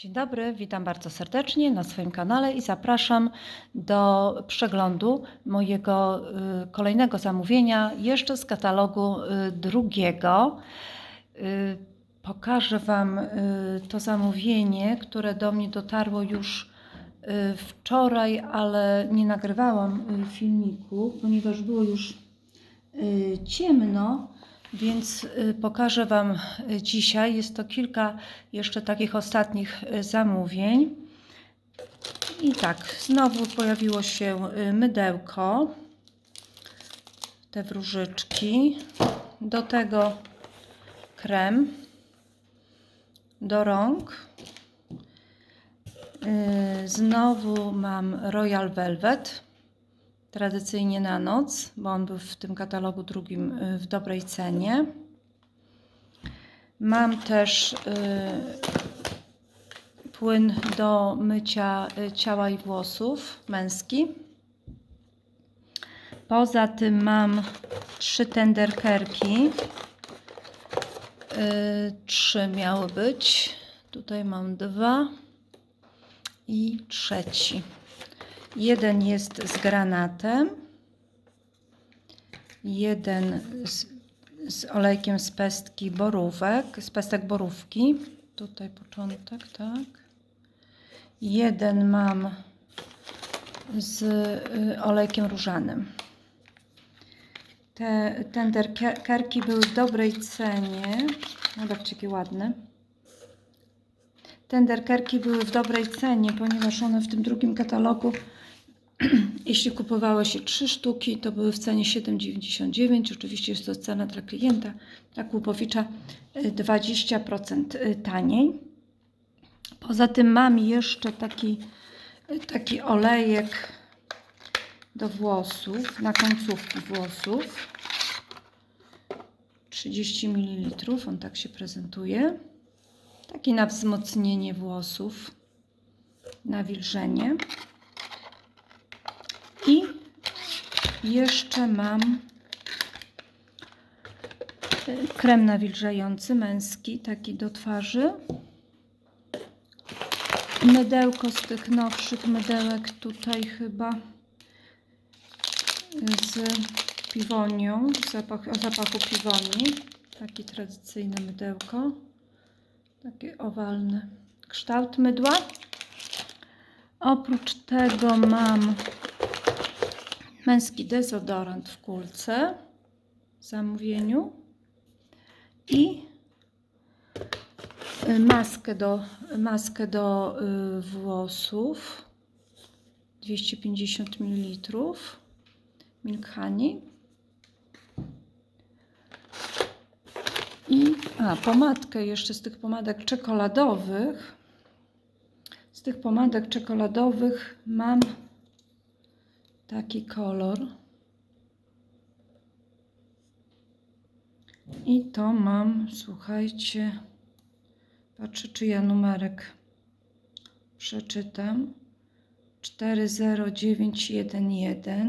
Dzień dobry, witam bardzo serdecznie na swoim kanale i zapraszam do przeglądu mojego y, kolejnego zamówienia, jeszcze z katalogu y, drugiego. Y, Pokażę Wam to zamówienie, które do mnie dotarło już wczoraj, ale nie nagrywałam filmiku, ponieważ było już ciemno, więc y, pokażę Wam y, dzisiaj. Jest to kilka jeszcze takich ostatnich y, zamówień. I tak, znowu pojawiło się mydełko, te wróżyczki, do tego krem do rąk. Znowu mam Royal Velvet, tradycyjnie na noc, bo on był w tym katalogu drugim y, w dobrej cenie. Mam też y, płyn do mycia y, ciała i włosów męski. Poza tym mam trzy tenderkerki. Trzy miały być. Tutaj mam dwa i trzeci. Jeden jest z granatem, jeden z, z olejkiem z pestki borówek, z pestek borówki. Tutaj początek, tak. Jeden mam z y, olejkiem różanym. Te tenderkerki były w dobrej cenie. Zobaczcie, jakie ładne. Tenderkerki były w dobrej cenie, ponieważ one w tym drugim katalogu, jeśli kupowało się 3 sztuki, to były w cenie 7,99. Oczywiście jest to cena dla klienta, dla Kupowicza y, 20% y, taniej. Poza tym mam jeszcze taki, y, taki olejek do włosów, na końcówki włosów. 30 ml, on tak się prezentuje. Taki na wzmocnienie włosów, nawilżenie. I jeszcze mam krem nawilżający męski, taki do twarzy. Mydełko z tych nowszych mydełek tutaj chyba z piwonią, zapach, o zapachu piwoni. Takie tradycyjne mydełko. Taki owalny kształt mydła. Oprócz tego mam męski dezodorant w kulce w zamówieniu i y, maskę do, maskę do y, włosów. 250 ml Milk Honey. I a, pomadkę jeszcze z tych pomadek czekoladowych. Z tych pomadek czekoladowych mam taki kolor i to mam słuchajcie patrzę czy ja numerek przeczytam 40911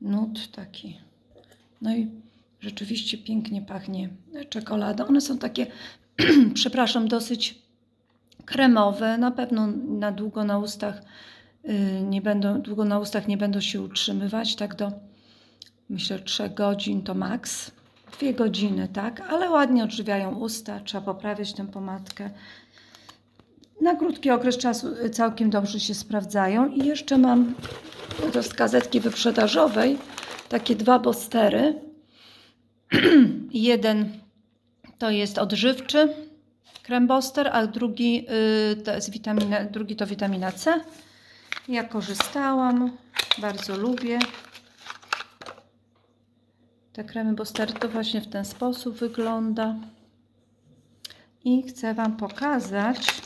nut taki. No i rzeczywiście pięknie pachnie czekolada. One są takie, przepraszam, dosyć kremowe. Na pewno na długo na ustach nie będą, długo na ustach nie będą się utrzymywać, tak do myślę 3 godzin to maks. Dwie godziny, tak, ale ładnie odżywiają usta, trzeba poprawiać tę pomadkę. Na krótki okres czasu y, całkiem dobrze się sprawdzają. I jeszcze mam to z gazetki wyprzedażowej takie dwa bostery. Jeden to jest odżywczy krem boster, a drugi, y, to jest witamina, drugi to witamina C. Ja korzystałam, bardzo lubię. Te kremy boster to właśnie w ten sposób wygląda. I chcę Wam pokazać,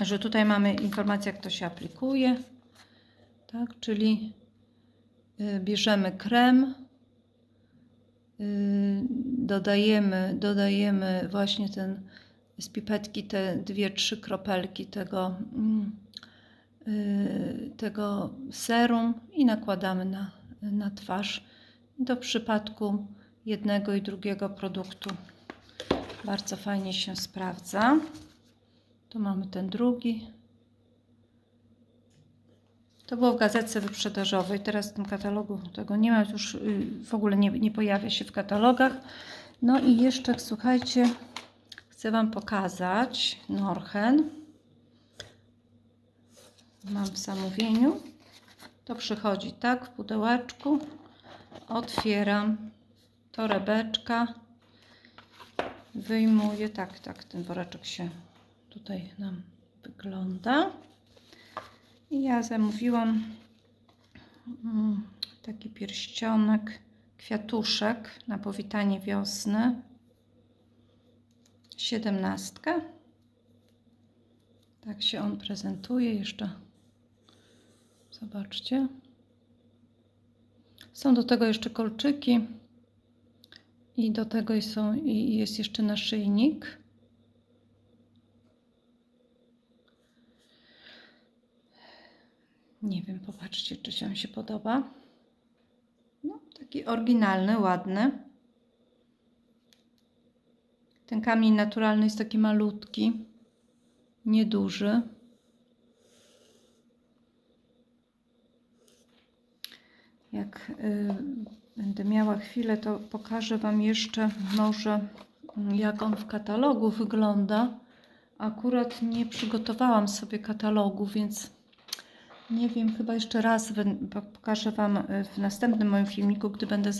że tutaj mamy informację, jak to się aplikuje. Tak, czyli y, bierzemy krem, y, dodajemy, dodajemy właśnie ten z pipetki te dwie, trzy kropelki tego, mm, tego serum i nakładamy na, na twarz. W przypadku jednego i drugiego produktu bardzo fajnie się sprawdza. Tu mamy ten drugi. To było w gazetce wyprzedażowej. Teraz w tym katalogu tego nie ma, już y, w ogóle nie, nie pojawia się w katalogach. No i jeszcze, słuchajcie, chcę Wam pokazać Norchen. Mam w zamówieniu. To przychodzi tak w pudełeczku. Otwieram torebeczka. Wyjmuję. Tak, tak, ten woreczek się tutaj nam wygląda. I ja zamówiłam mm, taki pierścionek, kwiatuszek na powitanie wiosny. Siedemnastkę. Tak się on prezentuje jeszcze. Zobaczcie. Są do tego jeszcze kolczyki. I do tego są, i jest jeszcze naszyjnik. Nie wiem, popatrzcie, czy się się podoba. No, taki oryginalny, ładny. Ten kamień naturalny jest taki malutki, nieduży. Jak y, będę miała chwilę, to pokażę Wam jeszcze może, mm, jak on w katalogu wygląda. Akurat nie przygotowałam sobie katalogu, więc nie wiem, chyba jeszcze raz pokażę Wam y, w następnym moim filmiku, gdy będę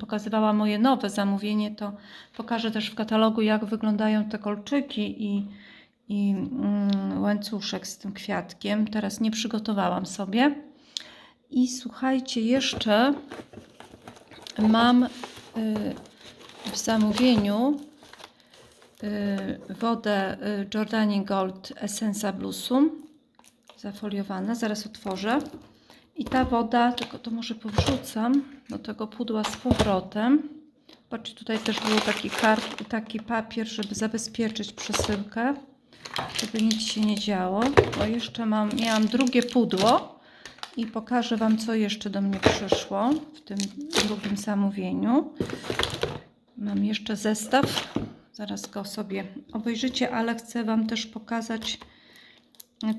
pokazywała moje nowe zamówienie, to pokażę też w katalogu, jak wyglądają te kolczyki i, i mm, łańcuszek z tym kwiatkiem. Teraz nie przygotowałam sobie. I słuchajcie, jeszcze mam y, w zamówieniu y, wodę y, Jordani Gold Essenza Bluesum zafoliowana, zaraz otworzę. I ta woda, tylko to może powrzucam do tego pudła z powrotem. Patrzcie, tutaj też był taki, kart, taki papier, żeby zabezpieczyć przesyłkę, żeby nic się nie działo. Bo jeszcze mam, miałam drugie pudło i pokażę Wam, co jeszcze do mnie przyszło w tym drugim zamówieniu. Mam jeszcze zestaw, zaraz go sobie obejrzycie, ale chcę Wam też pokazać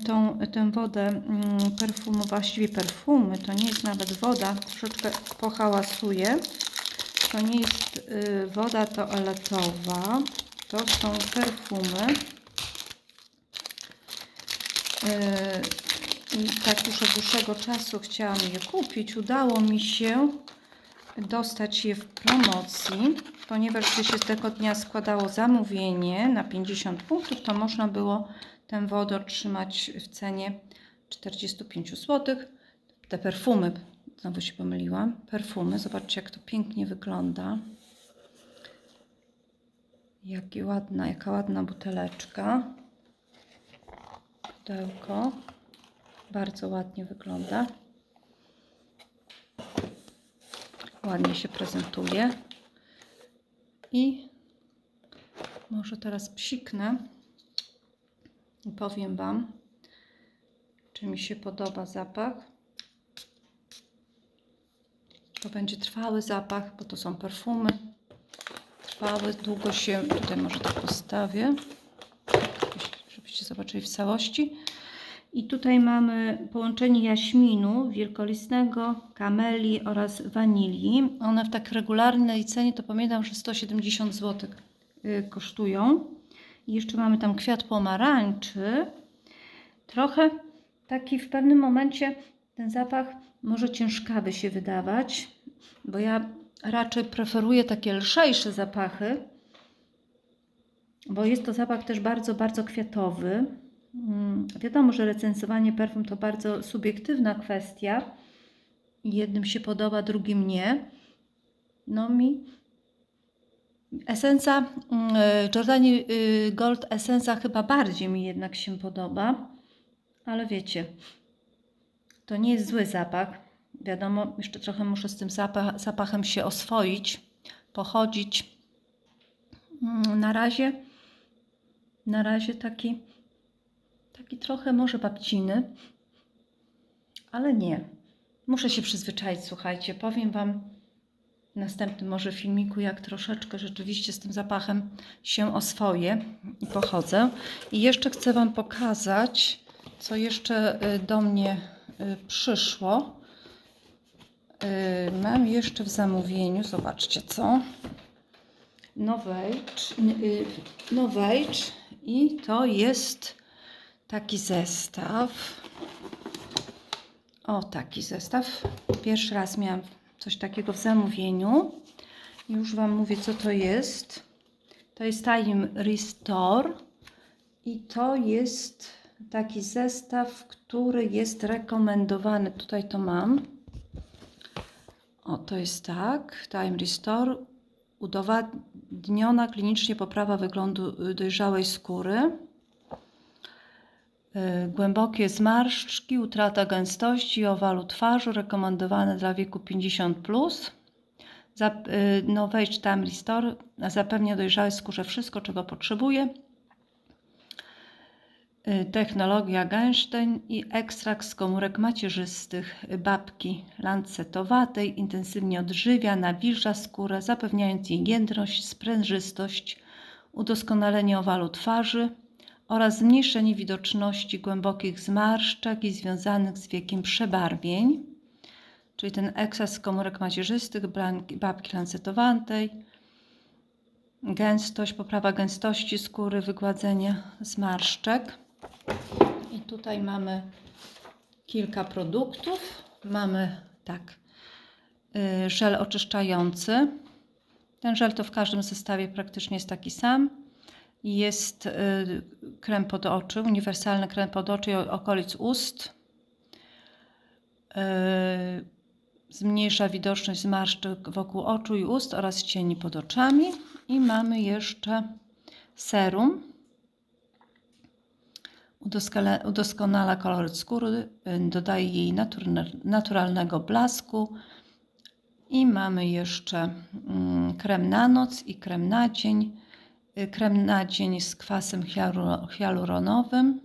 tą, tę wodę mm, perfumu, właściwie perfumy, to nie jest nawet woda, troszeczkę pohałasuje. To nie jest y, woda toaletowa, to są perfumy. I tak już od dłuższego czasu chciałam je kupić. Udało mi się dostać je w promocji, ponieważ gdy się z tego dnia składało zamówienie na 50 punktów, to można było tę wodę otrzymać w cenie 45 zł. Te perfumy, znowu się pomyliłam, perfumy, zobaczcie jak to pięknie wygląda. Jakie ładna, jaka ładna buteleczka. Pudełko. Bardzo ładnie wygląda. Ładnie się prezentuje. I może teraz psiknę i powiem Wam, czy mi się podoba zapach. To będzie trwały zapach, bo to są perfumy. Trwały, długo się, tutaj może tak postawię, żebyście zobaczyli w całości. I tutaj mamy połączenie jaśminu wielkolistnego, kameli oraz wanilii. One w tak regularnej cenie to pamiętam, że 170 zł y, kosztują. I jeszcze mamy tam kwiat pomarańczy. Trochę taki w pewnym momencie ten zapach może ciężkawy się wydawać, bo ja raczej preferuję takie lżejsze zapachy, bo jest to zapach też bardzo, bardzo kwiatowy. Mm, Wiadomo, że recenzowanie perfum to bardzo subiektywna kwestia. Jednym się podoba, drugim nie. No mi esencja mm, y, Jordani y, Gold esencja chyba bardziej mi jednak się podoba. Ale wiecie, to nie jest zły zapach. Wiadomo, jeszcze trochę muszę z tym zapach, zapachem się oswoić, pochodzić. Mm, Na razie, na razie taki, taki trochę może babciny, ale nie. Muszę się przyzwyczaić, słuchajcie. Powiem Wam, następnym może filmiku, jak troszeczkę rzeczywiście z tym zapachem się oswoję i pochodzę. I jeszcze chcę Wam pokazać, co jeszcze y, do mnie y, przyszło. Y, Mam jeszcze w zamówieniu, zobaczcie co. Novage, Novage i to jest taki zestaw. O, taki zestaw. Pierwszy raz miałam coś takiego w zamówieniu. Już Wam mówię, co to jest. To jest Time Restore i to jest taki zestaw, który jest rekomendowany. Tutaj to mam. O, to jest tak. Time Restore. Udowadniona klinicznie poprawa wyglądu y, dojrzałej skóry. Y, Głębokie zmarszczki, utrata gęstości i owalu twarzy rekomendowane dla wieku 50+. Plus. Zap- y, Novage Time Restore zapewnia dojrzałej skórze wszystko, czego potrzebuje. Y, Technologia Genstein i ekstrakt z komórek macierzystych babki lancetowatej intensywnie odżywia, nawilża skórę, zapewniając jej jędrność, sprężystość, udoskonalenie owalu twarzy oraz zmniejszenie widoczności głębokich zmarszczek i związanych z wiekiem przebarwień. Czyli ten z komórek macierzystych babki lancetowatej, gęstość, poprawa gęstości skóry, wygładzenie zmarszczek. I tutaj mamy kilka produktów. Mamy tak, y, żel oczyszczający. Ten żel to w każdym zestawie praktycznie jest taki sam. Jest y, krem pod oczy, uniwersalny krem pod oczy i okolic ust. Y, Zmniejsza widoczność zmarszczek wokół oczu i ust oraz cieni pod oczami. I mamy jeszcze serum udoskonala kolor skóry, y, dodaje jej naturalnego blasku. I mamy jeszcze mm, krem na noc i krem na dzień. Y, Krem na dzień z kwasem hialu- hialuronowym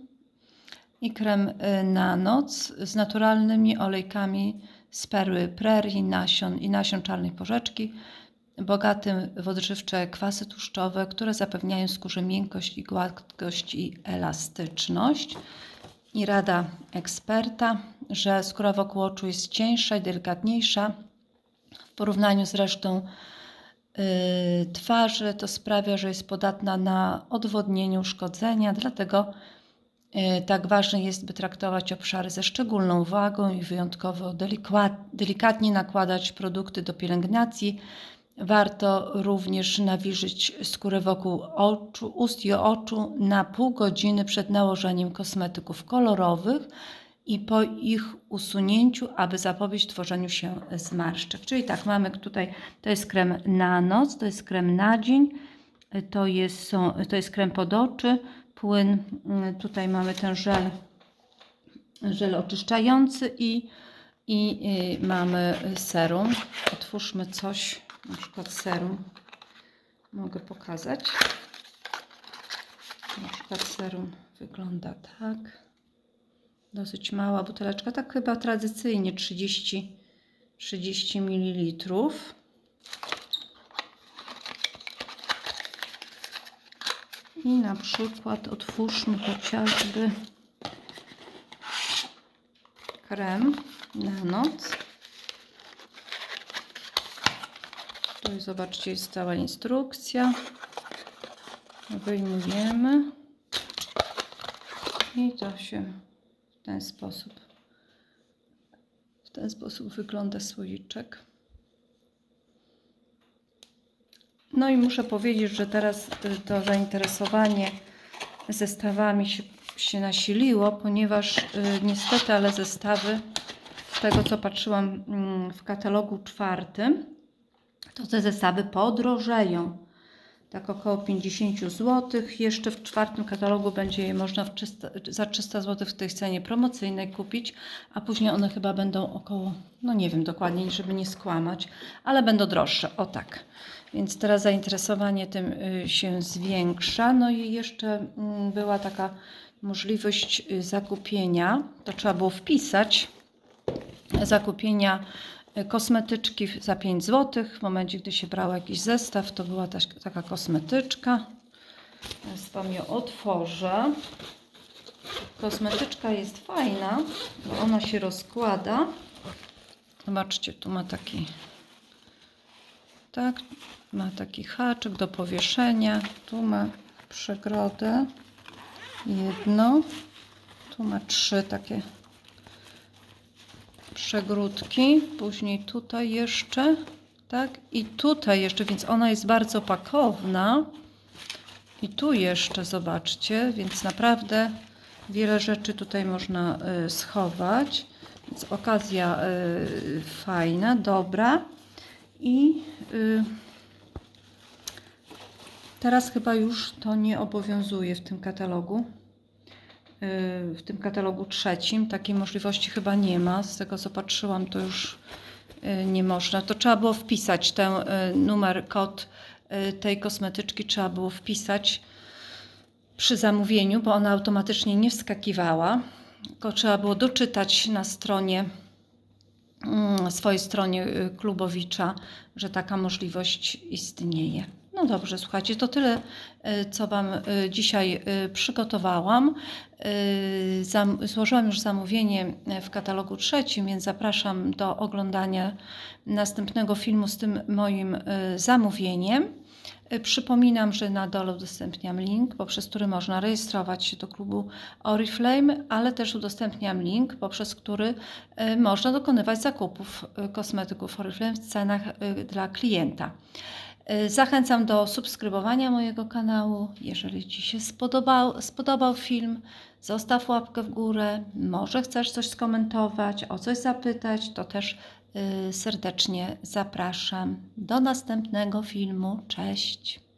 i krem y, na noc z naturalnymi olejkami z perły prerii, nasion i nasion czarnej porzeczki, bogatym w odżywcze kwasy tłuszczowe, które zapewniają skórze miękkość i gładkość i elastyczność. I rada eksperta, że skóra wokół oczu jest cieńsza i delikatniejsza w porównaniu z resztą twarzy. To sprawia, że jest podatna na odwodnienie, uszkodzenia, dlatego y, tak ważne jest, by traktować obszary ze szczególną uwagą i wyjątkowo delikatnie nakładać produkty do pielęgnacji. Warto również nawilżyć skórę wokół oczu, ust i oczu na pół godziny przed nałożeniem kosmetyków kolorowych i po ich usunięciu, aby zapobiec tworzeniu się zmarszczek. Czyli tak, mamy tutaj, to jest krem na noc, to jest krem na dzień, to jest, są, to jest krem pod oczy, płyn, mm, tutaj mamy ten żel, żel oczyszczający i, i y, mamy serum. Otwórzmy coś, na przykład serum. Mogę pokazać. Na przykład serum wygląda tak. Dosyć mała buteleczka, tak chyba tradycyjnie 30, 30 ml. I na przykład otwórzmy chociażby krem na noc. Tu zobaczcie, jest cała instrukcja. Wyjmujemy i to się w ten sposób w ten sposób wygląda słoiczek. No i muszę powiedzieć, że teraz to zainteresowanie zestawami się, się nasiliło, ponieważ y, niestety, ale zestawy z tego co patrzyłam mm, w katalogu czwartym, to te zestawy podrożeją. Tak około 50 zł. Jeszcze w czwartym katalogu będzie je można w 300, za 300 zł w tej cenie promocyjnej kupić, a później one chyba będą około, no nie wiem dokładnie, żeby nie skłamać, ale będą droższe. O tak. Więc teraz zainteresowanie tym y, się zwiększa. No i jeszcze mm, była taka możliwość y, zakupienia, to trzeba było wpisać, zakupienia kosmetyczki za 5 zł. W momencie, gdy się brało jakiś zestaw, to była też taka kosmetyczka. Teraz Wam ją otworzę. Kosmetyczka jest fajna, bo ona się rozkłada. Zobaczcie, tu ma taki tak, ma taki haczyk do powieszenia. Tu ma przegrodę. Jedno. Tu ma trzy takie przegródki. Później tutaj jeszcze. Tak, i tutaj jeszcze, więc ona jest bardzo pakowna. I tu jeszcze, zobaczcie, więc naprawdę wiele rzeczy tutaj można y, schować. Więc okazja y, fajna, dobra. I y, teraz chyba już to nie obowiązuje w tym katalogu. Y, w tym katalogu trzecim takiej możliwości chyba nie ma. Z tego co patrzyłam, to już y, nie można. To trzeba było wpisać ten y, numer, kod tej kosmetyczki, trzeba było wpisać przy zamówieniu, bo ona automatycznie nie wskakiwała. Tylko trzeba było doczytać na stronie mm, swojej stronie klubowicza, że taka możliwość istnieje. No dobrze, słuchajcie, to tyle, y, co Wam y, dzisiaj y, przygotowałam. Złożyłam już zamówienie w katalogu trzecim, więc zapraszam do oglądania następnego filmu z tym moim zamówieniem. Przypominam, że na dole udostępniam link, poprzez który można rejestrować się do klubu Oriflame, ale też udostępniam link, poprzez który można dokonywać zakupów kosmetyków Oriflame w cenach dla klienta. Y, Zachęcam do subskrybowania mojego kanału. Jeżeli Ci się spodobał, spodobał film, zostaw łapkę w górę. Może chcesz coś skomentować, o coś zapytać, to też y, serdecznie zapraszam. Do następnego filmu. Cześć.